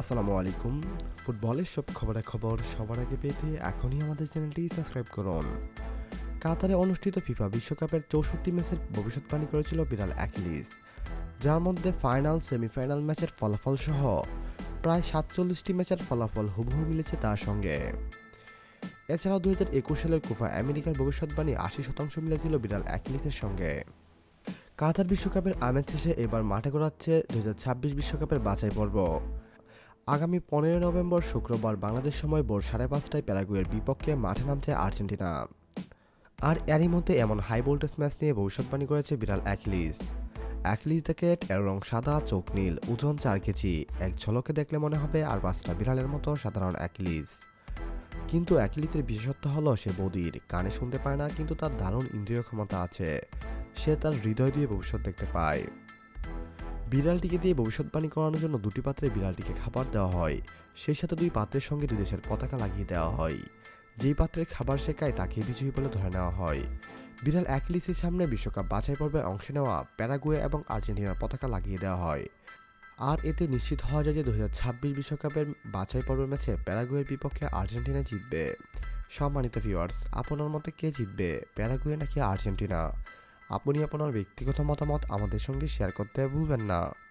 আসসালামু আলাইকুম। ফুটবলের সব খবরাখবর সবার আগে পেতে এখনই আমাদের চ্যানেলটি সাবস্ক্রাইব করুন। কাতারে অনুষ্ঠিত ফিফা বিশ্বকাপের চৌষট্টি ম্যাচের ভবিষ্যৎবাণী করেছিল বিরাল অ্যাকিলিস, যার মধ্যে ফাইনাল, সেমিফাইনাল ম্যাচের ফলাফল সহ প্রায় সাতচল্লিশটি ম্যাচের ফলাফল হুবহু মিলেছে তার সঙ্গে। এছাড়াও দু হাজার একুশ সালের কোফা আমেরিকার ভবিষ্যৎবাণী আশি শতাংশ মিলেছিল বিরাল অ্যাকিলিসের সঙ্গে। কাতার বিশ্বকাপের আমেজ শেষে এবার মাঠে গড়াচ্ছে দু বিশ্বকাপের বাছাই পর্ব আগামী পনেরো নভেম্বর শুক্রবার বাংলাদেশ সময় ভোর সাড়ে পাঁচটায় প্যারাগুয়ের বিপক্ষে মাঠে নামছে আর্জেন্টিনা। আর এরই মধ্যে এমন হাই ভোল্টেজ ম্যাচ নিয়ে ভবিষ্যৎবাণী করেছে বিড়াল অ্যাকলিস। অ্যাকলিস জ্যাকেট এর রং সাদা, চোখ নীল ওজন চার কেজি। এক ঝলকে দেখলে মনে হবে আর পাঁচটা বিড়ালের মতো সাধারণ অ্যাকিলিস। কিন্তু অ্যাকিলিসের বিশেষত্ব হলো সে বদির, কানে শুনতে পায় না, কিন্তু তার দারুণ ইন্দ্রিয় ক্ষমতা আছে। সে তার হৃদয় দিয়ে ভবিষ্যৎ দেখতে পায়। বিড়ালটিকে দিয়ে ভবিষ্যৎবাণী করানোর জন্য দুটি পাত্রে বিড়ালটিকে খাবার দেওয়া হয়। সেই সাথে দুই পাত্রের সঙ্গে দুই দেশের পতাকা লাগিয়ে দেওয়া হয়। যেই পাত্রের খাবার শেখায় তাকে বিজয়ী বলে ধরে নেওয়া হয়। বিড়াল অ্যাকলিসের সামনে বিশ্বকাপ বাছাই পর্বে অংশ নেওয়া প্যারাগুয়ে এবং আর্জেন্টিনার পতাকা লাগিয়ে দেওয়া হয়। আর এতে নিশ্চিত হওয়া যায় যে দু বিশ্বকাপের বাছাই পর্বের ম্যাচে প্যারাগুয়ের বিপক্ষে আর্জেন্টিনা জিতবে। সম্মানিত ভিউয়ার্স, আপনার মতে কে জিতবে, প্যারাগুয়ে নাকি আর্জেন্টিনা? আপনি আপনার ব্যক্তিগত মতামত আমাদের সঙ্গে শেয়ার করতে ভুলবেন না।